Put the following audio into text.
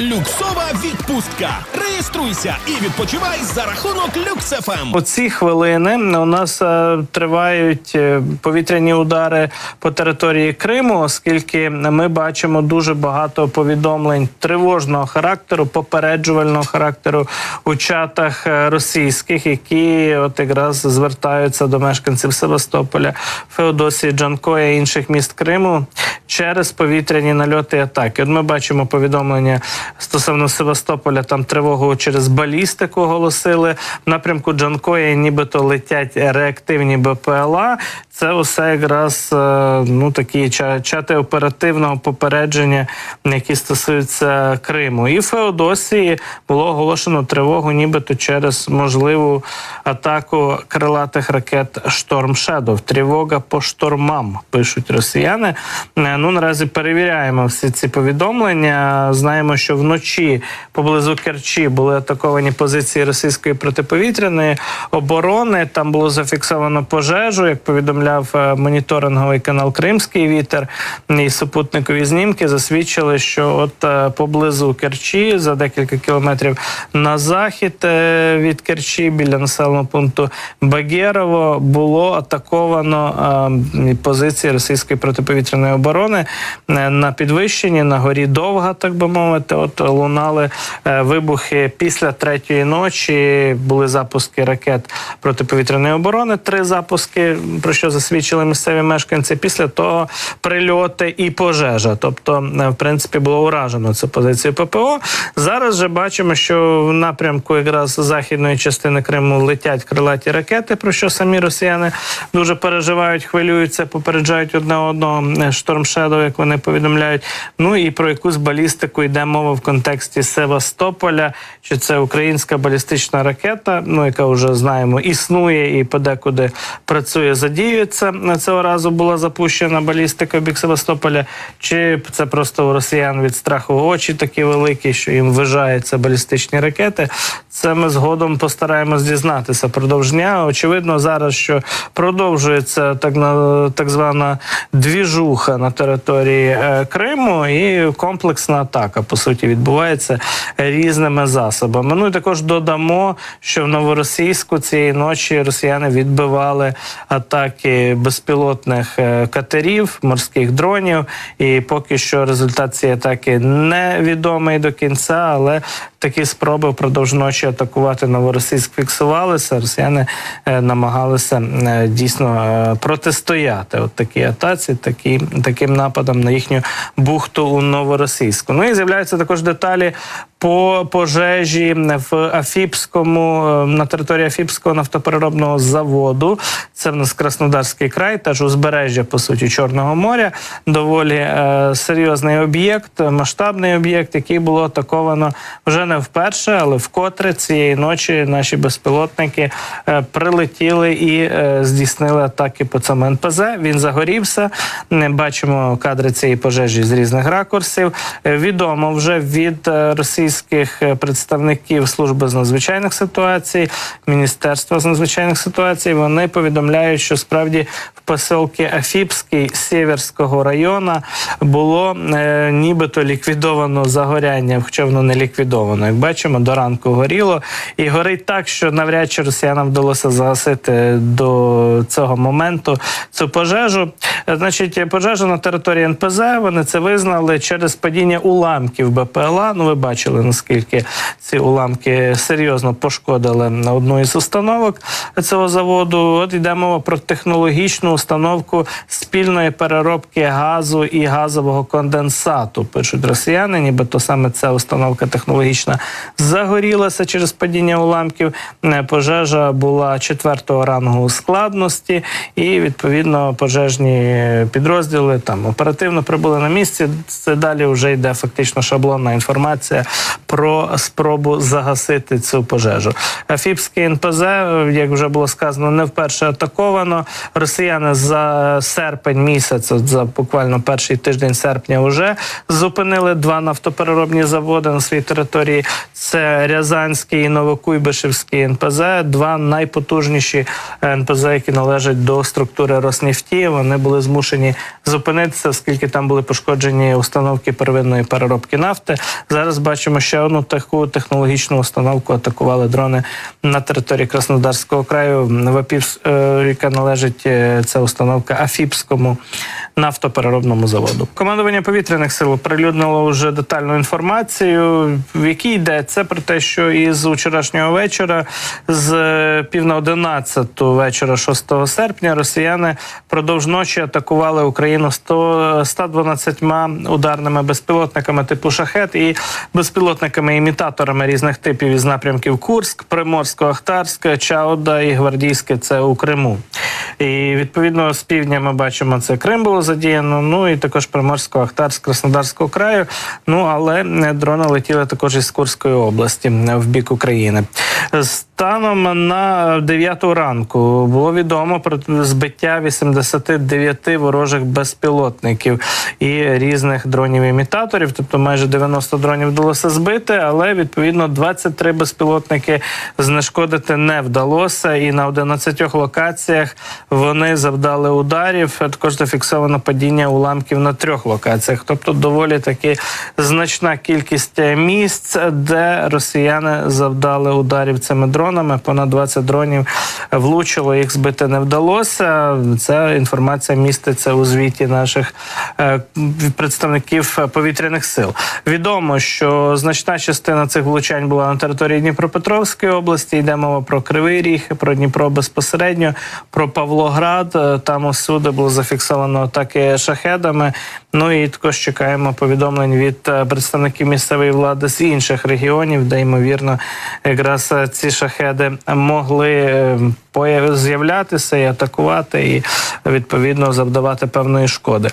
Люксова відпустка. Реєструйся і відпочивай за рахунок Люксефем. У ці хвилини у нас е, тривають е, повітряні удари по території Криму, оскільки ми бачимо дуже багато повідомлень тривожного характеру, попереджувального характеру у чатах е, російських, які от якраз звертаються до мешканців Севастополя, Феодосії, Джанкоя і інших міст Криму через повітряні нальоти і атаки. От ми бачимо повідомлення стосовно Севастополя. Там тривогу через балістику оголосили. В напрямку Джанкоя нібито летять реактивні БПЛА. Це усе якраз е, ну такі чати оперативного попередження, які стосуються Криму. І Феодосії було оголошено тривогу, нібито через можливу атаку крилатих ракет Шторм Шедов. Тривога по штормам пишуть росіяни. Е, Ну наразі перевіряємо всі ці повідомлення. Знаємо, що вночі поблизу Керчі були атаковані позиції російської протиповітряної оборони. Там було зафіксовано пожежу, як повідомляв е, моніторинговий канал Кримський вітер і супутникові знімки засвідчили, що от е, поблизу Керчі за декілька кілометрів на захід е, від Керчі біля населеного пункту Багєрово було атаковано позиції російської протиповітряної оборони на підвищенні на горі довга, так би мовити. От лунали вибухи після третьої ночі. Були запуски ракет протиповітряної оборони. Три запуски, про що засвідчили місцеві мешканці. Після того прильоти і пожежа. Тобто, е, в принципі, було уражено цю позицію ППО. Зараз же бачимо, що в напрямку якраз західної частини Криму летять крилаті ракети, про що самі росіяни дуже переживають, хвилюються, попереджають одне одного е, як вони повідомляють. Ну і про якусь балістику йде мова в контексті Севастополя, що це українська балістична ракета, ну яка вже знаємо, існує і подекуди працює, задіюється. Цього разу була запущена балістика бік Севастополя. Чи це просто у росіян від страху очі такі великі, що їм вважаються балістичні ракети? Це ми згодом постараємось дізнатися продовж дня. Очевидно, зараз що продовжується так на так звана двіжуха на території е, Криму, і комплексна атака по суті відбувається різними засобами. Ну і також додамо, що в новоросійську цієї ночі росіяни відбивали атаки безпілотних е, катерів, морських дронів. І поки що результат цієї атаки невідомий до кінця, але такі спроби впродовж ночі атакувати новоросійськ фіксувалися. Росіяни е, намагалися е, дійсно е, протистояти от такій атаці, такі, таким нападам на їхню бухту у новоросійську. Ну і з'являються також деталі по пожежі в Афіпському на території Афіпського нафтопереробного заводу. Це в нас Краснодарський край, теж узбережжя по суті Чорного моря. Доволі е, серйозний об'єкт, масштабний об'єкт, який було атаковано вже не вперше, але вкотре цієї ночі наші безпілотники е, прилетіли і е, здійснили атаки по цьому НПЗ. Він загорівся. Не бачимо кадри цієї пожежі з різних ракурсів. Е, Відомо вже від російських представників служби з надзвичайних ситуацій, міністерства з надзвичайних ситуацій. Вони повідомляють, що справді в поселці Афіпський Сєверського району було нібито ліквідовано загоряння, хоча воно не ліквідовано. Як бачимо, до ранку горіло і горить так, що навряд чи росіянам вдалося загасити до цього моменту цю пожежу. Значить, пожежа на території НПЗ. Вони це визнали через падіння уламків БПЛА. Ну, ви бачили наскільки ці уламки серйозно пошкодили на одну із установок цього заводу. От йде мова про технологічну установку спільної переробки газу і газового конденсату. Пишуть росіяни, нібито саме ця установка технологічна загорілася через падіння уламків. Е, Пожежа була четвертого рангу складності, і відповідно пожежні підрозділи там оперативно прибули на місці. Це далі вже йде фактично шаблонна інформація про спробу загасити цю пожежу. Фіпський НПЗ, як вже було сказано, не вперше атаковано. Росіяни за серпень місяць, от за буквально перший тиждень серпня, вже зупинили два нафтопереробні заводи на своїй території. Це Рязанський і Новокуйбишевський НПЗ, два найпотужніші НПЗ, які належать до структури Роснефті. Вони були змушені зупинитися, оскільки там були пошкоджені установки первинної переробки нафти. Зараз бачимо ще одну таку технологічну установку. Атакували дрони на території Краснодарського краю. В Апівс, е, яка належить е, ця установка Афіпському нафтопереробному заводу. Командування повітряних сил оприлюднило вже детальну інформацію, в якій йдеться про те, що із вчорашнього вечора, з е, пів на одинадцяту вечора, 6 серпня, росіяни продовж ночі атакували Україну 100, 112 ударними безпілотниками типу шахет і безпілотниками-імітаторами різних типів із напрямків Курськ, Приморсько-Ахтарськ, Чауда і Гвардійське. Це у Криму. І відповідно з півдня ми бачимо це Крим було задіяно. Ну і також Приморського Ахтарськ, Краснодарського краю. Ну але е, дрони летіли також із Курської області е, в бік України. Станом на 9 ранку було відомо про збиття 89 ворожих безпілотників і різних дронів-імітаторів. Тобто майже 90 дронів вдалося збити, але відповідно 23 безпілотники знешкодити не вдалося. І на 11 локаціях вони завдали ударів. Також зафіксовано падіння уламків на трьох локаціях. Тобто, доволі таки значна кількість місць, де росіяни завдали ударів цими дронами. Понад 20 дронів влучило, їх збити не вдалося. Ця інформація міститься у звіті наших е, представників повітряних сил. Відомо, що значна частина цих влучань була на території Дніпропетровської області. Йде мова про Кривий Ріг, про Дніпро безпосередньо, про Павлоград. Е, Там усюди було зафіксовано атаки шахедами. Ну і також чекаємо повідомлень від е, представників місцевої влади з інших регіонів, де ймовірно якраз ці шахеди могли е, появ- з'являтися і атакувати, і відповідно завдавати певної шкоди.